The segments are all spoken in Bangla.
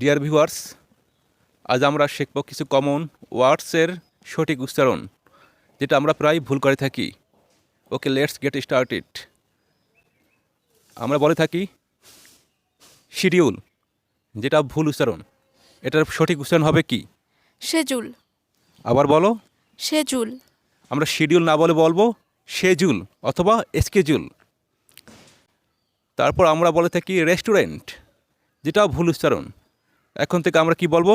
ডিয়ার ভিউয়ার্স আজ আমরা শিখব কিছু কমন ওয়ার্ডসের সঠিক উচ্চারণ যেটা আমরা প্রায় ভুল করে থাকি। ওকে লেটস গেট স্টার্টেড আমরা বলে থাকি শিডিউল যেটা ভুল উচ্চারণ। এটার সঠিক উচ্চারণ হবে কি? শেজুল আবার বলো। শেজুল আমরা শিডিউল না বলে বলব শেজুল অথবা স্কেজুল তারপর আমরা বলে থাকি রেস্টুরেন্ট যেটা ভুল উচ্চারণ। এখন থেকে আমরা কি বলব?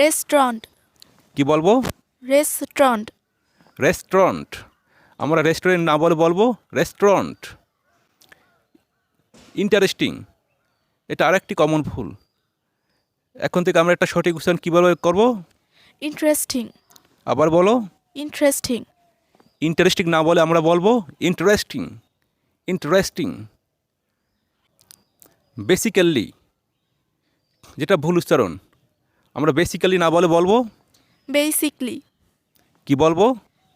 রেস্টুরেন্ট কি বলব? রেস্টুরেন্ট রেস্টুরেন্ট আমরা রেস্টুরেন্ট না বলে বলব রেস্টুরেন্ট ইন্টারেস্টিং এটা আরেকটি কমন ভুল। এখন থেকে আমরা একটা সঠিক উচ্চারণ কীভাবে করব? ইন্টারেস্টিং আবার বলো। ইন্টারেস্টিং ইন্টারেস্টিং না বলে আমরা বলব ইন্টারেস্টিং ইন্টারেস্টিং বেসিক্যালি যেটা ভুল উচ্চারণ। আমরা বেসিক্যালি না বলে বলব? বেসিকলি কি বলব?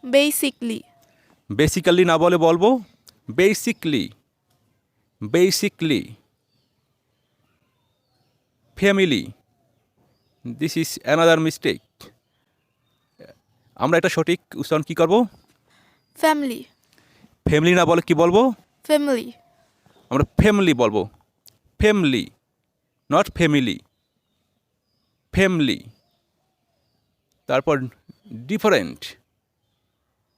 বেসিকলি বেসিক্যালি না বলে বলব? Basically basically family this is another mistake আমরা এটা সঠিক উচ্চারণ কী করব? ফ্যামিলি ফ্যামিলি না বলে কি বলব? ফ্যামিলি আমরা ফ্যামিলি বলব। ফ্যামিলি নট ফ্যামিলি ফ্যামিলি তারপর different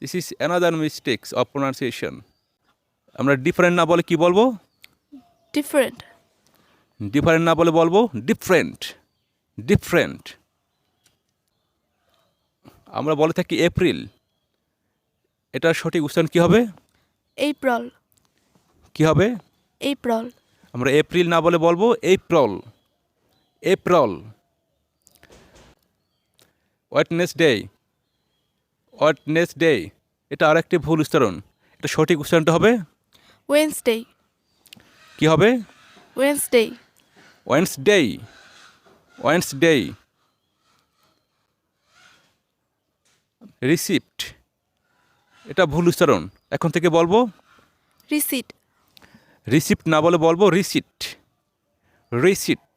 this is another mistakes of pronunciation আমরা ডিফারেন্ট না বলে কি বলব? ডিফারেন্ট ডিফারেন্ট না বলে বলব? ডিফারেন্ট ডিফারেন্ট আমরা বলে থাকি এপ্রিল এটার সঠিক উচ্চারণ কী হবে? এপ্রিল কী হবে? এপ্রিল আমরা এপ্রিল না বলে বলব এপ্রিল এপ্রিল ওয়েটনেসডে ওয়েটনেসডে এটা আর একটি ভুল উচ্চারণ। এটা সঠিক উচ্চারণটা হবে? ওয়েন্সডে কি হবে? ওয়েন্সডে ওয়েন্সডে ওয়েন্সডে রিসিপ্ট এটা ভুল উচ্চারণ। এখন থেকে বলব? রিসিট রিসিপ্ট না বলে বলব রিসিট রিসিট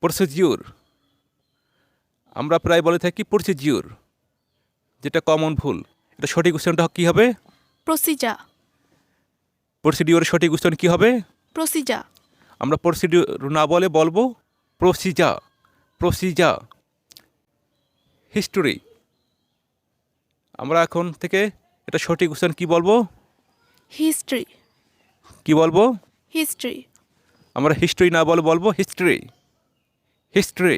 প্রসিজিওর আমরা প্রায় বলে থাকি প্রসিজিওর যেটা কমন ভুল। এটা সঠিক উচ্চারণটা কী হবে? প্রসিজা প্রসিডিওরের সঠিক উচ্চারণ কী হবে? প্রসিজা আমরা প্রসিডিওর না বলে বলব প্রসিজা প্রসিজা হিস্টোরি আমরা এখন থেকে এটা সঠিক উচ্চারণ কী বলব? হিস্ট্রি কি বলব? হিস্ট্রি আমরা হিস্ট্রি না বলে বলব হিস্ট্রি হিস্ট্রি